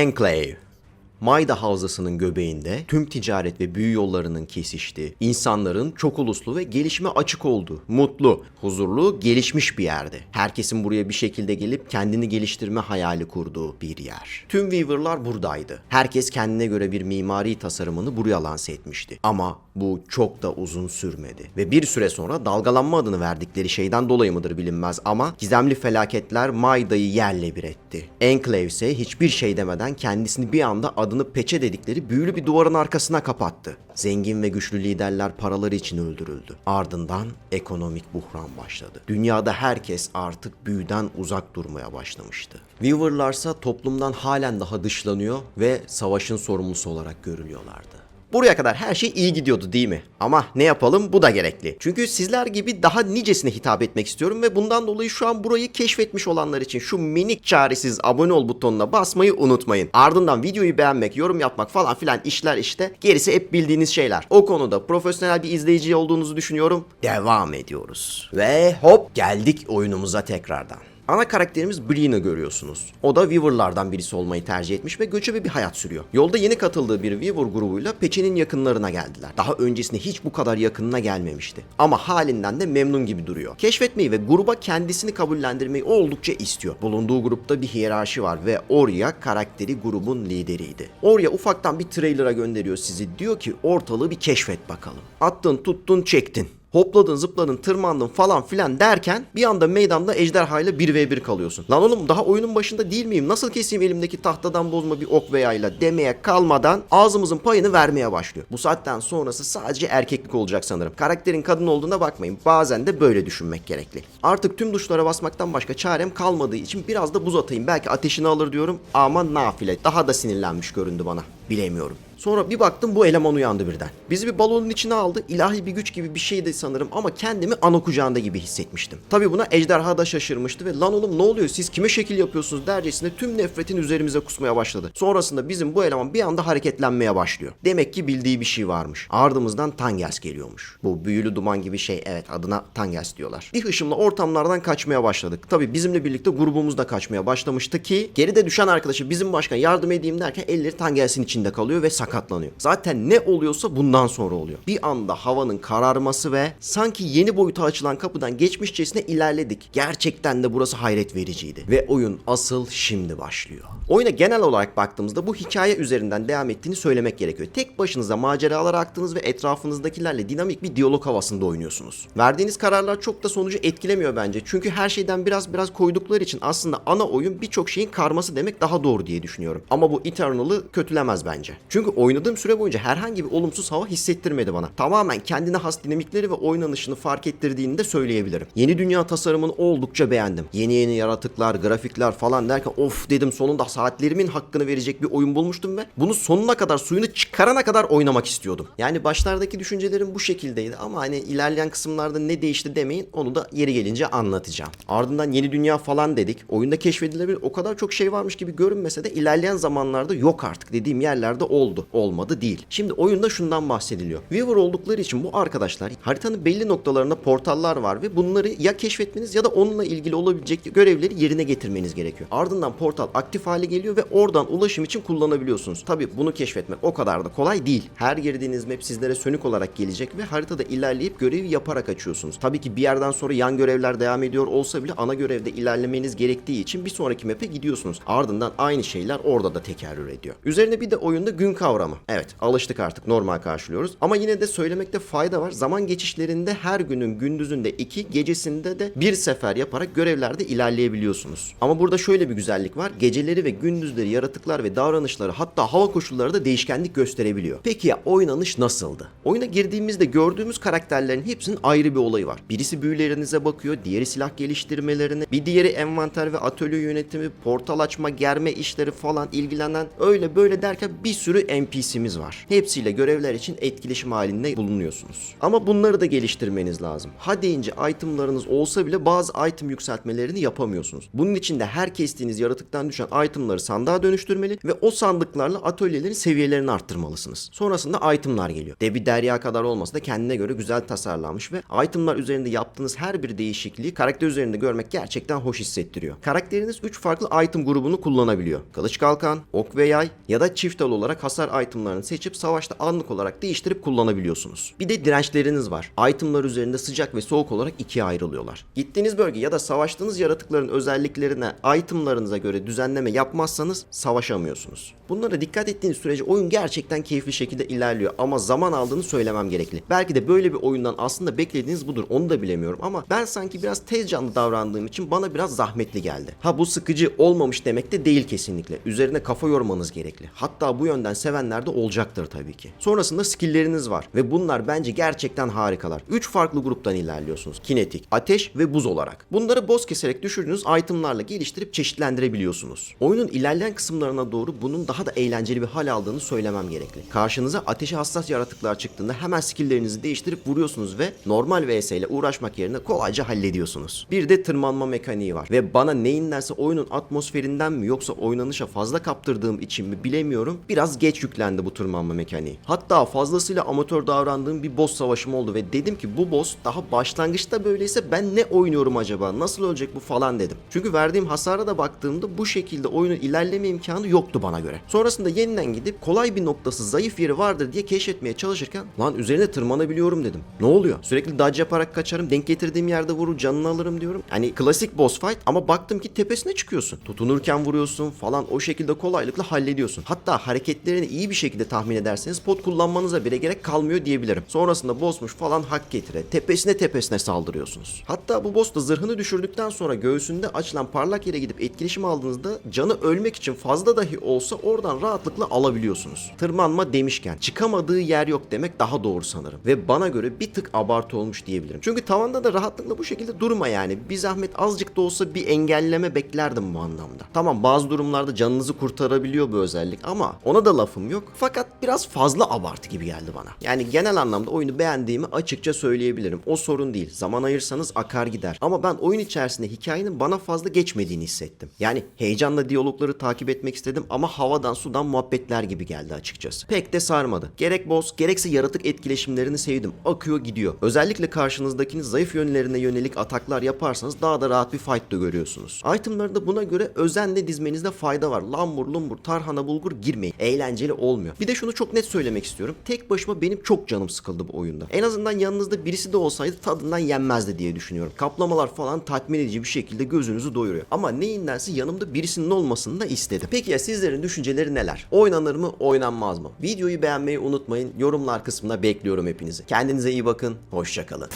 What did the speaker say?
Enclave. Mayda Havzası'nın göbeğinde tüm ticaret ve büyü yollarının kesiştiği, insanların çok uluslu ve gelişime açık olduğu, mutlu, huzurlu, gelişmiş bir yerdi. Herkesin buraya bir şekilde gelip kendini geliştirme hayali kurduğu bir yer. Tüm Weaver'lar buradaydı. Herkes kendine göre bir mimari tasarımını buraya lanse etmişti. Ama bu çok da uzun sürmedi. Ve bir süre sonra dalgalanma adını verdikleri şeyden dolayı mıdır bilinmez ama gizemli felaketler Mayda'yı yerle bir etti. Enclave ise hiçbir şey demeden kendisini bir anda adını peçe dedikleri büyülü bir duvarın arkasına kapattı. Zengin ve güçlü liderler paraları için öldürüldü. Ardından ekonomik buhran başladı. Dünyada herkes artık büyüden uzak durmaya başlamıştı. Weaver'larsa toplumdan halen daha dışlanıyor ve savaşın sorumlusu olarak görülüyorlardı. Buraya kadar her şey iyi gidiyordu değil mi? Ama ne yapalım bu da gerekli. Çünkü sizler gibi daha nicesine hitap etmek istiyorum ve bundan dolayı şu an burayı keşfetmiş olanlar için şu minik çaresiz abone ol butonuna basmayı unutmayın. Ardından videoyu beğenmek, yorum yapmak falan filan işler işte. Gerisi hep bildiğiniz şeyler. O konuda profesyonel bir izleyici olduğunuzu düşünüyorum. Devam ediyoruz. Ve hop geldik oyunumuza tekrardan. Ana karakterimiz Breen'i görüyorsunuz. O da Weaver'lardan birisi olmayı tercih etmiş ve göçebe bir hayat sürüyor. Yolda yeni katıldığı bir Weaver grubuyla Peçe'nin yakınlarına geldiler. Daha öncesinde hiç bu kadar yakınına gelmemişti. Ama halinden de memnun gibi duruyor. Keşfetmeyi ve gruba kendisini kabullendirmeyi oldukça istiyor. Bulunduğu grupta bir hiyerarşi var ve Orya karakteri grubun lideriydi. Orya ufaktan bir trailer'a gönderiyor sizi. Diyor ki ortalığı bir keşfet bakalım. Attın tuttun çektin hopladın zıpladın tırmandın falan filan derken bir anda meydanda ejderhayla 1v1 kalıyorsun. Lan oğlum daha oyunun başında değil miyim? Nasıl keseyim elimdeki tahtadan bozma bir ok veyayla demeye kalmadan ağzımızın payını vermeye başlıyor. Bu saatten sonrası sadece erkeklik olacak sanırım. Karakterin kadın olduğuna bakmayın. Bazen de böyle düşünmek gerekli. Artık tüm tuşlara basmaktan başka çarem kalmadığı için biraz da buz atayım. Belki ateşini alır diyorum ama nafile. Daha da sinirlenmiş göründü bana. Bilemiyorum. Sonra bir baktım bu eleman uyandı birden. Bizi bir balonun içine aldı. İlahi bir güç gibi bir şeydi sanırım ama kendimi ana kucağında gibi hissetmiştim. Tabi buna ejderha da şaşırmıştı ve lan oğlum ne oluyor siz kime şekil yapıyorsunuz dercesine tüm nefretin üzerimize kusmaya başladı. Sonrasında bizim bu eleman bir anda hareketlenmeye başlıyor. Demek ki bildiği bir şey varmış. Ardımızdan Tangels geliyormuş. Bu büyülü duman gibi şey evet adına Tangels diyorlar. Bir hışımla ortamlardan kaçmaya başladık. Tabi bizimle birlikte grubumuz da kaçmaya başlamıştı ki geride düşen arkadaşı bizim başkan yardım edeyim derken elleri Tangels'in içinde kalıyor ve sakatlanıyor. Zaten ne oluyorsa bundan sonra oluyor. Bir anda havanın kararması ve sanki yeni boyuta açılan kapıdan geçmişçesine ilerledik. Gerçekten de burası hayret vericiydi. Ve oyun asıl şimdi başlıyor. Oyuna genel olarak baktığımızda bu hikaye üzerinden devam ettiğini söylemek gerekiyor. Tek başınıza maceralara aktınız ve etrafınızdakilerle dinamik bir diyalog havasında oynuyorsunuz. Verdiğiniz kararlar çok da sonucu etkilemiyor bence. Çünkü her şeyden biraz biraz koydukları için aslında ana oyun birçok şeyin karması demek daha doğru diye düşünüyorum. Ama bu Eternal'ı kötülemez bence. Çünkü oynadığım süre boyunca herhangi bir olumsuz hava hissettirmedi bana. Tamamen kendine has dinamikleri ve oynanışını fark ettirdiğini de söyleyebilirim. Yeni dünya tasarımını oldukça beğendim. Yeni yeni yaratıklar, grafikler falan derken of dedim sonunda saatlerimin hakkını verecek bir oyun bulmuştum ve bunu sonuna kadar suyunu çıkarana kadar oynamak istiyordum. Yani başlardaki düşüncelerim bu şekildeydi ama hani ilerleyen kısımlarda ne değişti demeyin onu da yeri gelince anlatacağım. Ardından yeni dünya falan dedik. Oyunda keşfedilebilir o kadar çok şey varmış gibi görünmese de ilerleyen zamanlarda yok artık dediğim yerlerde oldu. Olmadı değil. Şimdi oyunda şundan bahsediliyor. Weaver oldukları için bu arkadaşlar haritanın belli noktalarında portallar var ve bunları ya keşfetmeniz ya da onunla ilgili olabilecek görevleri yerine getirmeniz gerekiyor. Ardından portal aktif hale geliyor ve oradan ulaşım için kullanabiliyorsunuz. Tabi bunu keşfetmek o kadar da kolay değil. Her girdiğiniz map sizlere sönük olarak gelecek ve haritada ilerleyip görevi yaparak açıyorsunuz. Tabii ki bir yerden sonra yan görevler devam ediyor olsa bile ana görevde ilerlemeniz gerektiği için bir sonraki map'e gidiyorsunuz. Ardından aynı şeyler orada da tekerrür ediyor. Üzerine bir de oyunda gün kavramı. Evet alıştık artık normal karşılıyoruz. Ama yine de söylemekte fayda var. Zaman geçişlerinde her günün gündüzünde iki, gecesinde de bir sefer yaparak görevlerde ilerleyebiliyorsunuz. Ama burada şöyle bir güzellik var. Geceleri ve gündüzleri yaratıklar ve davranışları hatta hava koşulları da değişkenlik gösterebiliyor. Peki ya oynanış nasıldı? Oyuna girdiğimizde gördüğümüz karakterlerin hepsinin ayrı bir olayı var. Birisi büyülerinize bakıyor, diğeri silah geliştirmelerine, bir diğeri envanter ve atölye yönetimi, portal açma, germe işleri falan ilgilenen öyle böyle derken bir sürü NPC'miz var. Hepsiyle görevler için etkileşim halinde bulunuyorsunuz. Ama bunları da geliştirmeniz lazım. Ha deyince itemlarınız olsa bile bazı item yükseltmelerini yapamıyorsunuz. Bunun için de her kestiğiniz yaratıktan düşen itemları sandığa dönüştürmeli ve o sandıklarla atölyelerin seviyelerini arttırmalısınız. Sonrasında itemlar geliyor. Debi derya kadar olmasa da kendine göre güzel tasarlanmış ve itemlar üzerinde yaptığınız her bir değişikliği karakter üzerinde görmek gerçekten hoş hissettiriyor. Karakteriniz 3 farklı item grubunu kullanabiliyor. Kılıç kalkan, ok ve yay ya da çift dal olarak hasar itemlarını seçip savaşta anlık olarak değiştirip kullanabiliyorsunuz. Bir de dirençleriniz var. Itemlar üzerinde sıcak ve soğuk olarak ikiye ayrılıyorlar. Gittiğiniz bölge ya da savaştığınız yaratıkların özelliklerine itemlarınıza göre düzenleme yapmazsanız savaşamıyorsunuz. Bunlara dikkat ettiğiniz sürece oyun gerçekten keyifli şekilde ilerliyor ama zaman aldığını söylemem gerekli. Belki de böyle bir oyundan aslında beklediğiniz budur onu da bilemiyorum ama ben sanki biraz tez canlı davrandığım için bana biraz zahmetli geldi. Ha bu sıkıcı olmamış demek de değil kesinlikle. Üzerine kafa yormanız gerekli. Hatta bu yönden sevenler de olacaktır tabii ki. Sonrasında skillleriniz var ve bunlar bence gerçekten harikalar. 3 farklı gruptan ilerliyorsunuz. Kinetik, ateş ve buz olarak. Bunları boss keserek düşürdüğünüz itemlarla geliştirip çeşitlendirebiliyorsunuz. Oyunun ilerleyen kısımlarına doğru bunun daha da eğlenceli bir hal aldığını söylemem gerekli. Karşınıza ateşe hassas yaratıklar çıktığında hemen skilllerinizi değiştirip vuruyorsunuz ve normal vs ile uğraşmak yerine kolayca hallediyorsunuz. Bir de tırmanma mekaniği var ve bana neyindense oyunun atmosferinden mi yoksa oynanışa fazla kaptırdığım için mi bilemiyorum biraz geç yüklendi bu tırmanma mekaniği. Hatta fazlasıyla amatör davrandığım bir boss savaşım oldu ve dedim ki bu boss daha başlangıçta böyleyse ben ne oynuyorum acaba nasıl ölecek bu falan dedim. Çünkü verdiğim hasara da baktığımda bu şekilde oyunun ilerleme imkanı yoktu bana göre. Sonrasında yeniden gidip kolay bir noktası zayıf yeri vardır diye keşfetmeye çalışırken lan üzerine tırmanabiliyorum dedim. Ne oluyor? Sürekli dodge yaparak kaçarım denk getirdiğim yerde vurur canını alırım diyorum. Hani klasik boss fight ama baktım ki tepesine çıkıyorsun. Tutunurken vuruyorsun falan o şekilde kolaylıkla hallediyorsun. Hatta hareketlerini iyi bir şekilde tahmin ederseniz pot kullanmanıza bile gerek kalmıyor diyebilirim. Sonrasında bossmuş falan hak getire. Tepesine tepesine saldırıyorsunuz. Hatta bu boss da zırhını düşürdükten sonra göğsünde açılan parlak yere gidip etkileşim aldığınızda canı ölmek için fazla dahi olsa oradan rahatlıkla alabiliyorsunuz. Tırmanma demişken çıkamadığı yer yok demek daha doğru sanırım. Ve bana göre bir tık abartı olmuş diyebilirim. Çünkü tavanda da rahatlıkla bu şekilde durma yani. Bir zahmet azıcık da olsa bir engelleme beklerdim bu anlamda. Tamam bazı durumlarda canınızı kurtarabiliyor bu özellik ama ona da lafım yok. Fakat biraz fazla abartı gibi geldi bana. Yani genel anlamda oyunu beğendiğimi açıkça söyleyebilirim. O sorun değil. Zaman ayırsanız akar gider. Ama ben oyun içerisinde hikayenin bana fazla geçmediğini hissettim. Yani heyecanla diyalogları takip etmek istedim ama havadan sudan muhabbetler gibi geldi açıkçası. Pek de sarmadı. Gerek boss gerekse yaratık etkileşimlerini sevdim. Akıyor gidiyor. Özellikle karşınızdakinin zayıf yönlerine yönelik ataklar yaparsanız daha da rahat bir fight da görüyorsunuz. Itemları da buna göre özenle dizmenizde fayda var. Lambur lumbur tarhana bulgur girmeyin. Eğlenceli olmuyor. Bir de şunu çok net söylemek istiyorum. Tek başıma benim çok canım sıkıldı bu oyunda. En azından yanınızda birisi de olsaydı tadından yenmezdi diye düşünüyorum. Kaplamalar falan tatmin edici bir şekilde gözünüzü doyuruyor. Ama neyindense yanımda birisinin olmasını da istedim. Peki ya sizlerin düşünceleri neler? Oynanır mı, oynanmaz mı? Videoyu beğenmeyi unutmayın. Yorumlar kısmına bekliyorum hepinizi. Kendinize iyi bakın. Hoşçakalın.